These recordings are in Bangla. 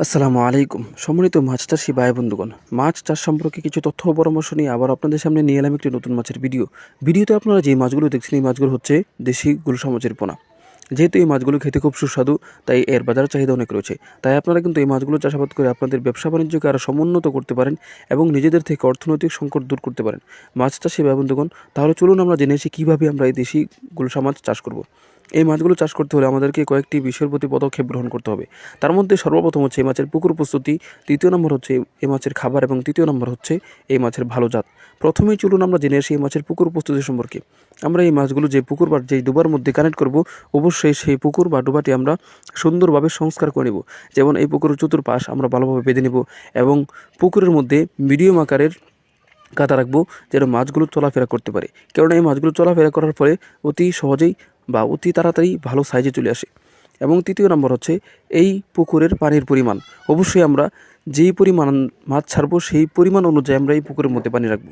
আসসালামু আলাইকুম। সম্মানিত মাছ চাষি ভাই বন্ধুগণ, মাছ চাষ সম্পর্কে কিছু তথ্য পরামর্শ নিয়ে আবার আপনাদের সামনে নিয়ে এলাম একটি নতুন মাছের ভিডিও। ভিডিওতে আপনারা যে মাছগুলো দেখছেন, এই মাছগুলো হচ্ছে দেশি গুলশা মাছের পোনা। যেহেতু এই মাছগুলো খেতে খুব সুস্বাদু, তাই এর বাজার চাহিদা অনেক রয়েছে। তাই আপনারা কিন্তু এই মাছগুলো চাষাবাদ করে আপনাদের ব্যবসা বাণিজ্যকে আরও সমুন্নত করতে পারেন এবং নিজেদের থেকে অর্থনৈতিক সংকট দূর করতে পারেন। মাছ চাষি ভাই বন্ধুগণ, তাহলে চলুন আমরা জেনে কীভাবে আমরা এই দেশি গুলশা মাছ চাষ করব। এই মাছগুলো চাষ করতে হলে আমাদেরকে কয়েকটি বিষয়ের প্রতি পদক্ষেপ গ্রহণ করতে হবে। তার মধ্যে সর্বপ্রথম হচ্ছে এই মাছের পুকুর প্রস্তুতি, তৃতীয় নম্বর হচ্ছে এই মাছের খাবার এবং তৃতীয় নম্বর হচ্ছে এই মাছের ভালো জাত। প্রথমেই চলুন আমরা জেনে আসি এই মাছের পুকুর প্রস্তুতি সম্পর্কে। আমরা এই মাছগুলো যে পুকুর বা যেই ডুবার মধ্যে কানেক্ট করব, অবশ্যই সেই পুকুর বা ডুবাটি আমরা সুন্দরভাবে সংস্কার করে নেব। যেমন এই পুকুরের চতুর্পাশ আমরা ভালোভাবে বেঁধে নেব এবং পুকুরের মধ্যে মিডিয়াম আকারের কাদা রাখব, যেন মাছগুলো চলাফেরা করতে পারে। কেননা এই মাছগুলো চলাফেরা করার ফলে অতি সহজেই বা অতি তাড়াতাড়ি ভালো সাইজে চলে আসে। এবং তৃতীয় নম্বর হচ্ছে এই পুকুরের পানির পরিমাণ। অবশ্যই আমরা যেই পরিমাণ মাছ ছাড়বো, সেই পরিমাণ অনুযায়ী আমরা এই পুকুরের মধ্যে পানি রাখব।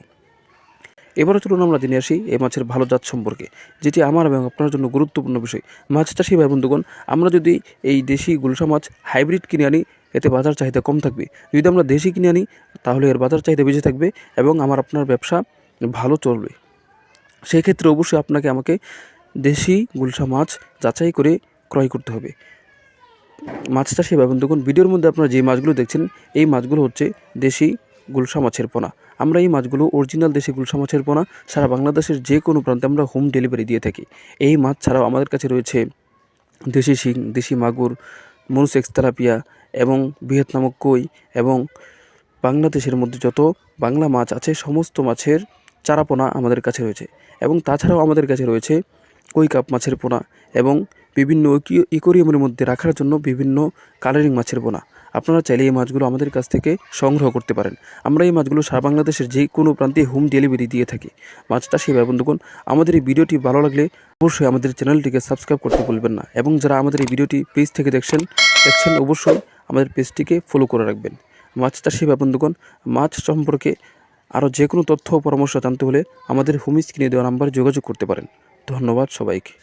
এবারে চলুন আমরা জেনে আসি এই মাছের ভালো জাত সম্পর্কে, যেটি আমার এবং আপনার জন্য গুরুত্বপূর্ণ বিষয়। মাছ চাষি ভাই, বন্ধুগণ, আমরা যদি এই দেশি গুলশা মাছ হাইব্রিড কিনে আনি, এতে বাজার চাহিদা কম থাকবে। যদি আমরা দেশি কিনে আনি, তাহলে এর বাজার চাহিদা বেশি থাকবে এবং আমার আপনার ব্যবসা ভালো চলবে। সেই ক্ষেত্রে অবশ্যই আপনাকে আমাকে দেশি গুলশা মাছ যাচাই করে ক্রয় করতে হবে। মাছ চাষি ভাই দেখুন, ভিডিওর মধ্যে আপনারা যে মাছগুলো দেখছেন, এই মাছগুলো হচ্ছে দেশি গুলশা মাছের পোনা। আমরা এই মাছগুলো অরিজিনাল দেশি গুলশা মাছের পোনা, সারা বাংলাদেশের যে কোনো প্রান্তে আমরা হোম ডেলিভারি দিয়ে থাকি। এই মাছ ছাড়াও আমাদের কাছে রয়েছে দেশি শিং, দেশি মাগুর মনুসেক্স তেলাপিয়া এবং ভিয়েতনামক কই এবং বাংলাদেশের মধ্যে যত বাংলা মাছ আছে, সমস্ত মাছের চারাপোনা আমাদের কাছে রয়েছে। এবং তাছাড়াও আমাদের কাছে রয়েছে কই কাপ মাছের পোনা এবং বিভিন্ন ইকোরিয়ামের মধ্যে রাখার জন্য বিভিন্ন কালারিং মাছের পোনা। আপনারা চাইলে এই মাছগুলো আমাদের কাছ থেকে সংগ্রহ করতে পারেন। আমরা এই মাছগুলো সারা বাংলাদেশের যে কোনো প্রান্তে হোম ডেলিভারি দিয়ে থাকি। মাছটা সেই বন্ধুগণ, আমাদের এই ভিডিওটি ভালো লাগলে অবশ্যই আমাদের চ্যানেলটিকে সাবস্ক্রাইব করতে ভুলবেন না এবং যারা আমাদের এই ভিডিওটি পেজ থেকে দেখছেন দেখছেন অবশ্যই আমাদের পেজটিকে ফলো করে রাখবেন। মাছ চাষি বন্ধুগণ, মাছ সম্পর্কে আরও যে কোনো তথ্য পরামর্শ জানতে হলে আমাদের হোম স্ক্রিনে দেওয়া নাম্বারে যোগাযোগ করতে পারেন। ধন্যবাদ সবাইকে।